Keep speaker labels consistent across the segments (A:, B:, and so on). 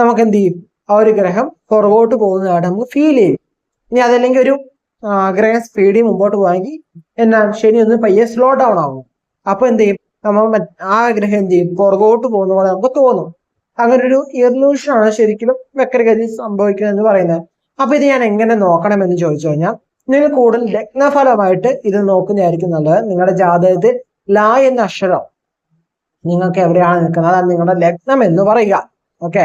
A: നമുക്ക് എന്ത് ചെയ്യും ആ ഒരു ഗ്രഹം പുറകോട്ട് പോകുന്നതായിട്ട് നമുക്ക് ഫീൽ ചെയ്യും. ഇനി അതല്ലെങ്കിൽ ഒരു ഗ്രഹ സ്പീഡിൽ മുമ്പോട്ട് പോകാമെങ്കിൽ എന്നാ ശനി ഒന്ന് പയ്യെ സ്ലോ ഡൗൺ ആവും. അപ്പൊ എന്ത് ചെയ്യും നമ്മൾ ആ ഗ്രഹം എന്ത് ചെയ്യും പുറകോട്ട് പോകുന്ന പോലെ നമുക്ക് തോന്നും. അങ്ങനെ ഒരു ഇർലൂഷൻ ആണ് ശരിക്കും വക്രഗതി സംഭവിക്കുന്നത് എന്ന് പറയുന്നത്. അപ്പൊ ഇത് ഞാൻ എങ്ങനെ നോക്കണം എന്ന് ചോദിച്ചു കഴിഞ്ഞാൽ നിങ്ങൾ കൂടുതൽ ലഗ്നഫലമായിട്ട് ഇത് നോക്കുന്നതായിരിക്കും നല്ലത്. നിങ്ങളുടെ ജാതകത്തിൽ ലാ എന്ന അക്ഷരം നിങ്ങൾക്ക് എവിടെയാണ് നിൽക്കുന്നത്? അതാണ് നിങ്ങളുടെ ലഗ്നം എന്ന് പറയുക. ഓക്കെ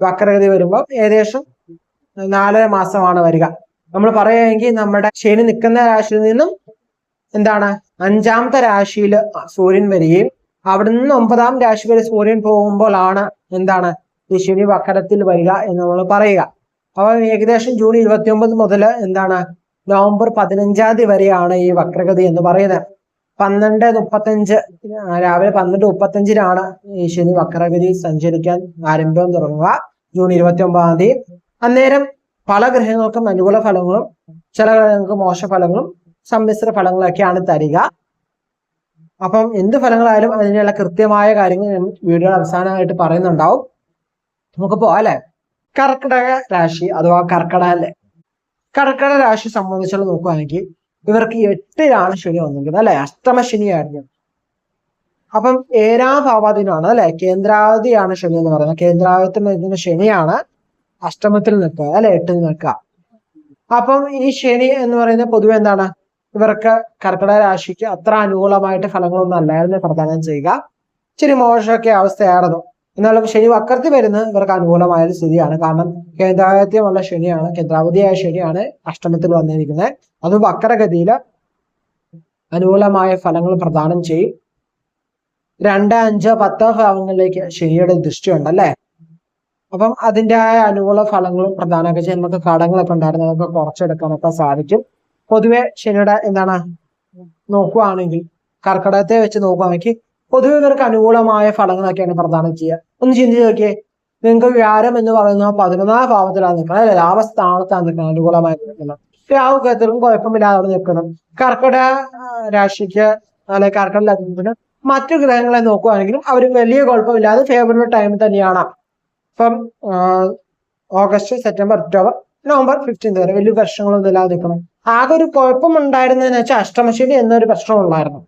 A: വക്രഗതി വരുമ്പോൾ ഏകദേശം നാലര മാസമാണ് വരിക. നമ്മൾ പറയുകയെങ്കിൽ നമ്മുടെ ശനി നിൽക്കുന്ന രാശിയിൽ നിന്നും എന്താണ്? അഞ്ചാമത്തെ രാശിയിൽ സൂര്യൻ വരികയും അവിടെ നിന്ന് ഒമ്പതാം രാശി വരെ സൂര്യൻ പോകുമ്പോഴാണ് എന്താണ്? ഈ ശനി വക്രത്തിൽ വരിക എന്ന് നമ്മൾ പറയുക. അപ്പൊ ഏകദേശം ജൂൺ ഇരുപത്തി ഒമ്പത് മുതൽ എന്താണ്? നവംബർ പതിനഞ്ചാം തീയതി വരെയാണ് ഈ വക്രഗതി എന്ന് പറയുന്നത്. പന്ത്രണ്ട് മുപ്പത്തഞ്ച് രാവിലെ പന്ത്രണ്ട് മുപ്പത്തഞ്ചിനാണ് ശനി വക്രഗതി സഞ്ചരിക്കാൻ ആരംഭം തുടങ്ങുക. ജൂൺ ഇരുപത്തി ഒമ്പതാം തീയതി. അന്നേരം പല ഗ്രഹങ്ങൾക്കും അനുകൂല ഫലങ്ങളും ചില ഗ്രഹങ്ങൾക്ക് മോശ ഫലങ്ങളും സമ്മിശ്ര ഫലങ്ങളൊക്കെയാണ് തരിക. അപ്പം എന്ത് ഫലങ്ങളായാലും അതിനുള്ള കൃത്യമായ കാര്യങ്ങൾ വീഡിയോ അവസാനമായിട്ട് പറയുന്നുണ്ടാവും. നമുക്ക് അല്ലെ? കർക്കിടക രാശി അഥവാ കർക്കിടക അല്ലെ? കർക്കിടക രാശി സംബന്ധിച്ചുള്ള നോക്കുകയാണെങ്കിൽ ഇവർക്ക് എട്ടിലാണ് ശനി വന്നിരിക്കുന്നത് അല്ലെ? അഷ്ടമ ശനിയായിരുന്നു അപ്പം ഏഴാം ഭാവാധീനമാണ് അല്ലെ? കേന്ദ്രാവധിയാണ് ശനി എന്ന് പറയുന്നത്. കേന്ദ്രാവധത്തിൽ നിൽക്കുന്ന ശനിയാണ്. അഷ്ടമത്തിൽ നിൽക്കുക അല്ലെ? എട്ടിൽ നിൽക്കുക. അപ്പം ഈ ശനി എന്ന് പറയുന്നത് പൊതുവെ എന്താണ്? ഇവർക്ക് കർക്കിടക രാശിക്ക് അത്ര അനുകൂലമായിട്ട് ഫലങ്ങളൊന്നും അല്ലായിരുന്നു പ്രദാനം ചെയ്യുക. ഇച്ചിരി മോശമൊക്കെ അവസ്ഥയായിരുന്നു. എന്നാലും ശനി വക്രത്തിൽ വരുന്നത് ഇവർക്ക് അനുകൂലമായ ഒരു സ്ഥിതിയാണ്. കാരണം കേന്ദ്രാവധ്യമുള്ള ശനിയാണ് കേന്ദ്രാവധിയായ ശനിയാണ് അഷ്ടമത്തിൽ വന്നിരിക്കുന്നത്. അത് വക്രഗതിയിൽ അനുകൂലമായ ഫലങ്ങൾ പ്രദാനം ചെയ്യും. രണ്ട് അഞ്ച് പത്ത് ഭാവങ്ങളിലേക്ക് ശനിയുടെ ദൃഷ്ടിയുണ്ട് അല്ലേ? അപ്പം അതിന്റെ അനുകൂല ഫലങ്ങളും പ്രധാനമൊക്കെ ചെയ്ത് നമുക്ക് കടങ്ങളൊക്കെ ഉണ്ടായിരുന്നു നമുക്ക് കുറച്ചെടുക്കാനൊക്കെ സാധിക്കും. പൊതുവെ ശനിയുടെ എന്താണ്? നോക്കുകയാണെങ്കിൽ കർക്കിടകത്തെ വെച്ച് നോക്കുകയാണെങ്കിൽ പൊതുവെ ഇവർക്ക് അനുകൂലമായ ഫലങ്ങളൊക്കെയാണ് പ്രധാനം ചെയ്യുക. ഒന്ന് ചിന്തിച്ച് നോക്കിയേ നിങ്ങൾക്ക് വ്യാരം എന്ന് പറയുന്ന പതിനൊന്നാം ഭാവത്തിലാണ് നിൽക്കുന്നത് അല്ലെ? ലാഭസ്ഥാനത്താണ് നിൽക്കുന്നത് അനുകൂലമായി നിൽക്കുന്നത്. രാഹു കേന്ദ്രവും കുഴപ്പമില്ലാതെ നിൽക്കണം കർക്കിടക ആ, രാശിക്ക് അല്ലെ കർക്കിടക ലഗ്നത്തിന് മറ്റു ഗ്രഹങ്ങളെ നോക്കുകയാണെങ്കിലും അവർ വലിയ കുഴപ്പമില്ലാതെ ഫേവറബിൾ ടൈം തന്നെയാണ്. ഇപ്പം August September October November fifteenth വരെ വലിയ പ്രശ്നങ്ങളൊന്നും ഇല്ലാതെ നിൽക്കണം ആകെ ഒരു കുഴപ്പമുണ്ടായിരുന്നതെന്ന് വെച്ചാൽ അഷ്ടമശനി എന്നൊരു പ്രശ്നം ഉണ്ടായിരുന്നു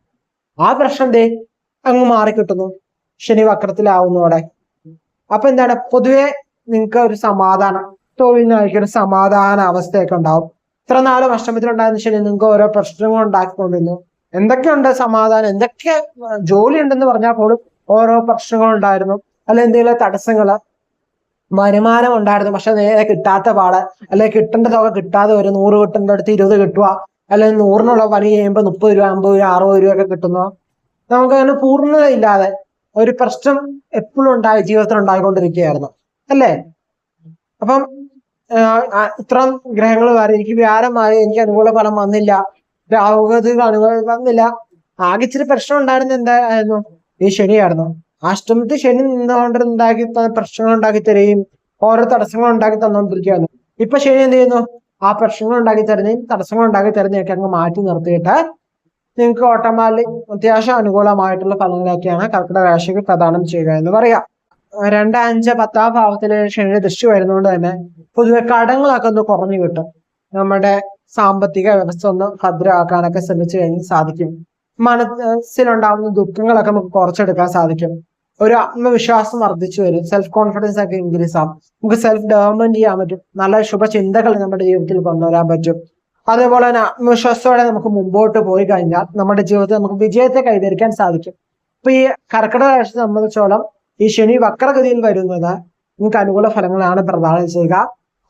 A: ആ പ്രശ്നം ദേ അങ്ങ് മാറിക്കിട്ടുന്നു ശനി വക്രത്തിലാവുന്നതോടെ അപ്പൊ എന്താണ്? പൊതുവെ നിങ്ങൾക്ക് ഒരു സമാധാനം തൊഴിലിനായിരിക്കും ഒരു സമാധാന അവസ്ഥയൊക്കെ ഉണ്ടാവും. ഇത്ര നാളും അഷ്ടമത്തിലുണ്ടായിരുന്ന ശനി നിങ്ങൾക്ക് ഓരോ പ്രശ്നങ്ങൾ ഉണ്ടാക്കിക്കൊണ്ടിരുന്നു. എന്തൊക്കെയുണ്ട് സമാധാനം? എന്തൊക്കെ ജോലി ഉണ്ടെന്ന് പറഞ്ഞാൽ പോലും ഓരോ പ്രശ്നങ്ങൾ ഉണ്ടായിരുന്നു. അല്ലെ എന്തെങ്കിലും തടസ്സങ്ങൾ? വരുമാനം ഉണ്ടായിരുന്നു. പക്ഷെ നേരെ കിട്ടാത്ത പാട് അല്ലെ കിട്ടേണ്ട തുക കിട്ടാതെ ഒരു നൂറ് കിട്ടേണ്ട അടുത്ത് ഇരുപത് കിട്ടുക അല്ലെങ്കിൽ നൂറിനുള്ള പണി ചെയ്യുമ്പോൾ മുപ്പത് രൂപ അമ്പത് രൂപ അറുപത് രൂപ ഒക്കെ കിട്ടുന്നു? നമുക്ക് അങ്ങനെ പൂർണത ഇല്ലാതെ ഒരു പ്രശ്നം എപ്പോഴും ഉണ്ടായി ജീവിതത്തിൽ ഉണ്ടായിക്കൊണ്ടിരിക്കുകയായിരുന്നു. അല്ലേ? അപ്പം ഇത്ര ഗ്രഹങ്ങൾ വേറെ എനിക്ക് വ്യാരമായി എനിക്ക് അനുകൂല ഫലം വന്നില്ല. രാഹുഗതികൾ അനുകൂല വന്നില്ല. ആകെ ഇച്ചിരി പ്രശ്നം ഉണ്ടായിരുന്ന എന്തായിരുന്നു? ഈ ശനിയായിരുന്നു. അഷ്ടമത്തിൽ ശനി നിന്നുകൊണ്ട് ഉണ്ടാക്കി തന്ന പ്രശ്നങ്ങൾ ഉണ്ടാക്കി തരികയും ഓരോ തടസ്സങ്ങൾ ഉണ്ടാക്കി തന്നുകൊണ്ടിരിക്കുകയായിരുന്നു ഇപ്പൊ ശനി എന്ത് ചെയ്യുന്നു? ആ പ്രശ്നങ്ങൾ ഉണ്ടാക്കി തരുന്നതും തടസ്സങ്ങൾ ഉണ്ടാക്കി തരുന്നതൊക്കെ അങ്ങ് മാറ്റി നിർത്തിയിട്ട് നിങ്ങൾക്ക് ഓട്ടോമാറ്റിക് അത്യാവശ്യം അനുകൂലമായിട്ടുള്ള ഫലങ്ങളൊക്കെയാണ് കർക്കിടക രാശിക്ക് പ്രദാനം ചെയ്യുക എന്ന് പറയാം. രണ്ട് അഞ്ച് പത്താം ഭാവത്തിൽ ശനി ദൃഷ്ടി വരുന്നതുകൊണ്ട് തന്നെ പൊതുവെ കടങ്ങളൊക്കെ ഒന്ന് കുറഞ്ഞു കിട്ടും. നമ്മുടെ സാമ്പത്തിക വ്യവസ്ഥ ഒന്ന് ഭദ്രമാക്കാനൊക്കെ ശ്രമിച്ചു കഴിഞ്ഞാൽ സാധിക്കും. മനസ്സിലുണ്ടാവുന്ന ദുഃഖങ്ങളൊക്കെ നമുക്ക് കുറച്ചെടുക്കാൻ സാധിക്കും. ഒരു ആത്മവിശ്വാസം വർദ്ധിച്ചു വരും. സെൽഫ് കോൺഫിഡൻസ് ഒക്കെ ഇൻക്രീസ് ആവും. നമുക്ക് സെൽഫ് ഡെവലപ്മെന്റ് ചെയ്യാൻ പറ്റും. നല്ല ശുഭചിന്തകൾ നമ്മുടെ ജീവിതത്തിൽ കൊണ്ടുവരാൻ പറ്റും. അതേപോലെ തന്നെ ആത്മവിശ്വാസത്തോടെ നമുക്ക് മുമ്പോട്ട് പോയി കഴിഞ്ഞാൽ നമ്മുടെ ജീവിതത്തിൽ നമുക്ക് വിജയത്തെ കൈവരിക്കാൻ സാധിക്കും. ഇപ്പൊ ഈ കർക്കിടക രാശിയെ സംബന്ധിച്ചോളം ഈ ശനി വക്രഗതിയിൽ വരുന്നത് നിങ്ങൾക്ക് അനുകൂല ഫലങ്ങളാണ് പ്രദാനം ചെയ്യുക.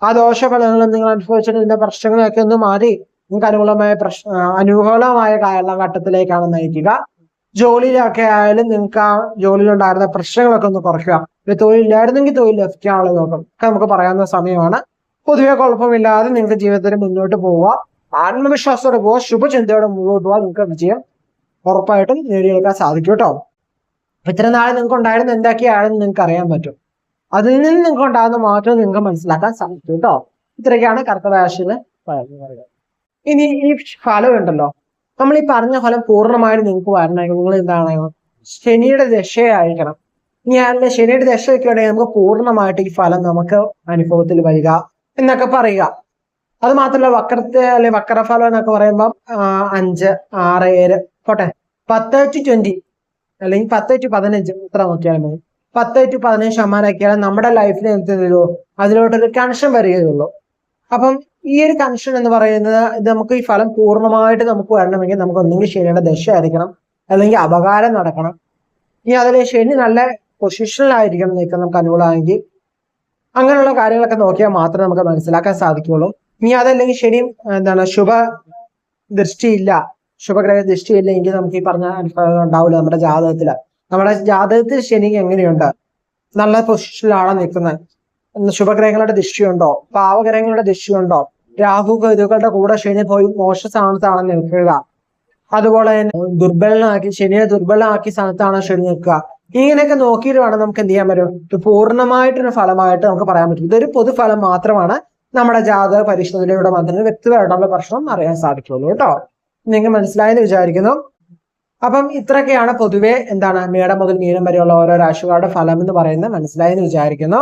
A: ആ ദോഷ ദോഷഫലങ്ങൾ നിങ്ങൾ അനുഭവിച്ചിട്ട് ഇതിന്റെ പ്രശ്നങ്ങളൊക്കെ ഒന്ന് മാറി നിങ്ങൾക്ക് അനുകൂലമായ പ്രശ്ന അനുകൂലമായ കാലഘട്ടത്തിലേക്കാണ് നയിക്കുക. ജോലിയിലൊക്കെ ആയാലും നിങ്ങൾക്ക് ആ ജോലിയിലുണ്ടായിരുന്ന പ്രശ്നങ്ങളൊക്കെ ഒന്ന് കുറയ്ക്കുക. തൊഴിലില്ലായിരുന്നെങ്കിൽ തൊഴിൽ ലഭിക്കാനുള്ള നോക്കും ഒക്കെ നമുക്ക് പറയാവുന്ന സമയമാണ്. പൊതുവെ കുഴപ്പമില്ലാതെ നിങ്ങളുടെ ജീവിതത്തിൽ മുന്നോട്ട് പോവുക. ആത്മവിശ്വാസത്തോടെ പോവുക. ശുഭചിന്തയോടെ മുന്നോട്ട് പോവുക. നിങ്ങൾക്ക് വിജയം ഉറപ്പായിട്ടും നേടിയെടുക്കാൻ സാധിക്കും കേട്ടോ. അപ്പൊ ഇത്ര നാളെ നിങ്ങൾക്ക് ഉണ്ടായിരുന്ന എന്തൊക്കെയാണെന്ന് നിങ്ങൾക്ക് അറിയാൻ പറ്റും. അതിൽ നിന്ന് നിങ്ങൾക്ക് ഉണ്ടാകുന്ന മാറ്റം നിങ്ങൾക്ക് മനസ്സിലാക്കാൻ സാധിക്കും കേട്ടോ. ഇത്രയൊക്കെയാണ് കർക്കിടക രാശിയിലെ പറയുന്നത്. ഇനി ഈ ഫലം ഉണ്ടല്ലോ. നമ്മൾ ഈ പറഞ്ഞ ഫലം പൂർണമായിട്ട് നിങ്ങൾക്ക് വരണമെങ്കിൽ നിങ്ങൾ എന്താണ് ശനിയുടെ ദശയായിരിക്കണം. ഞാൻ ശനിയുടെ ദശയൊക്കെ ഉണ്ടെങ്കിൽ നമുക്ക് പൂർണമായിട്ട് ഈ ഫലം നമുക്ക് അനുഭവത്തിൽ വരിക. എന്നൊക്കെ പറയുക. അത് മാത്രമല്ല വക്രത്തെ അല്ലെ വക്രഫലം എന്നൊക്കെ പറയുമ്പോൾ അഞ്ച് ആറ് ഏഴ് പോട്ടെ. പത്ത് ടു ട്വന്റി അല്ലെങ്കിൽ പത്ത് ടു പതിനഞ്ച് ഇത്ര നോക്കിയാലും മതി. പത്ത് ടു പതിനഞ്ച് ശതമാനമൊക്കെയാണ് നമ്മുടെ ലൈഫിൽ എന്ത് ചെയ്തുള്ളൂ? അതിലോട്ടൊരു കണക്ഷൻ വരികയുള്ളൂ അപ്പം ഈ ഒരു കണക്ഷൻ എന്ന് പറയുന്നത് ഇത് നമുക്ക് ഈ ഫലം പൂർണമായിട്ട് നമുക്ക് വരണമെങ്കിൽ നമുക്ക് ഒന്നെങ്കിൽ ശനിയുടെ ദശ ആയിരിക്കണം അല്ലെങ്കിൽ അപകാരം നടക്കണം. ഇനി അതിൽ ശനി നല്ല പൊസിഷനിലായിരിക്കണം നിൽക്കാൻ നമുക്ക് അനുകൂലമാണെങ്കിൽ അങ്ങനെയുള്ള കാര്യങ്ങളൊക്കെ നോക്കിയാൽ മാത്രമേ നമുക്ക് മനസ്സിലാക്കാൻ സാധിക്കുകയുള്ളൂ. ഇനി അതല്ലെങ്കിൽ ശനി എന്താണ് ശുഭ ദൃഷ്ടിയില്ല ശുഭഗ്രഹ ദൃഷ്ടിയില്ല എങ്കിൽ നമുക്ക് ഈ പറഞ്ഞ അനുഭവങ്ങൾ ഉണ്ടാവില്ല നമ്മുടെ ജാതകത്തിൽ. നമ്മുടെ ജാതകത്തിൽ ശനി എങ്ങനെയുണ്ട്? നല്ല പൊസിഷനിലാണോ നിൽക്കുന്നത്? ശുഭഗ്രഹങ്ങളുടെ ദൃഷ്ടിയുണ്ടോ? പാവഗ്രഹങ്ങളുടെ ദൃഷ്ടിയുണ്ടോ? രാഹു കേതുക്കളുടെ കൂടെ ശനി പോയി മോശ സ്ഥാനത്താണ് നിൽക്കുക. അതുപോലെ തന്നെ ദുർബലനാക്കി ശനിയെ ദുർബലനാക്കി സ്ഥാനത്താണ് ശനി നിൽക്കുക. ഇങ്ങനെയൊക്കെ നോക്കിയിട്ട് വേണം നമുക്ക് എന്ത് ചെയ്യാൻ പറ്റും? പൂർണമായിട്ടൊരു ഫലമായിട്ട് നമുക്ക് പറയാൻ പറ്റും. ഇതൊരു പൊതുഫലം മാത്രമാണ് നമ്മുടെ ജാതക പരിശോധനയുടെ മാത്രമേ വ്യക്തിപരമായിട്ടുള്ള പ്രശ്നം അറിയാൻ സാധിക്കുള്ളൂ കേട്ടോ. നിങ്ങൾ മനസ്സിലായെന്ന് വിചാരിക്കുന്നു. അപ്പം ഇത്രയൊക്കെയാണ് പൊതുവെ എന്താണ് മേടം മുതൽ മീനം വരെയുള്ള ഓരോ രാശികളുടെ ഫലം എന്ന് പറയുന്നത് മനസ്സിലായെന്ന് വിചാരിക്കുന്നു.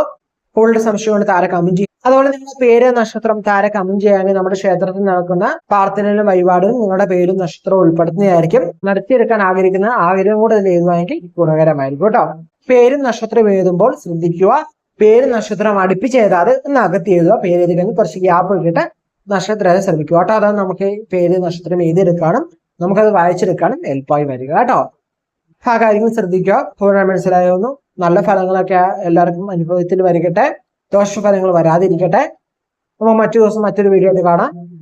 A: കൂടുതൽ സംശയമുണ്ട് താര കമന്റ് അതുപോലെ നിങ്ങളുടെ പേര് നക്ഷത്രം താര കമന്റ് ചെയ്യാമെങ്കിൽ നമ്മുടെ ക്ഷേത്രത്തിൽ നടക്കുന്ന പ്രാർത്ഥനയിലും വഴിപാടും നിങ്ങളുടെ പേരും നക്ഷത്രവും ഉൾപ്പെടുത്തുന്നതായിരിക്കും. നടത്തിയെടുക്കാൻ ആഗ്രഹിക്കുന്ന ആഗ്രഹം കൂടെ എഴുതുവാണെങ്കിൽ ഗുണകരമായിരിക്കും കേട്ടോ. പേരും നക്ഷത്രം എഴുതുമ്പോൾ ശ്രദ്ധിക്കുക. പേര് നക്ഷത്രം അടുപ്പിച്ച് എഴുതാതെ ഒന്ന് അകത്തി എഴുതുക. പേര് എഴുതി കുറച്ച് ഗ്യാപ്പ് ഇട്ടിട്ട് നക്ഷത്രം ശ്രമിക്കുക കേട്ടോ. അതാണ് നമുക്ക് പേര് നക്ഷത്രം എഴുതിയെടുക്കാനും നമുക്കത് വായിച്ചെടുക്കാനും എളുപ്പമായി വരിക കേട്ടോ. ആ കാര്യങ്ങൾ ശ്രദ്ധിക്കുക. പൂർണ മനസ്സിലായിരുന്നു നല്ല ഫലങ്ങളൊക്കെ എല്ലാവർക്കും അനുഭവത്തിൽ വരികട്ടെ. ദോഷഫലങ്ങൾ വരാതിരിക്കട്ടെ. അപ്പോൾ മറ്റു ദിവസം മറ്റൊരു വീഡിയോ കാണാം.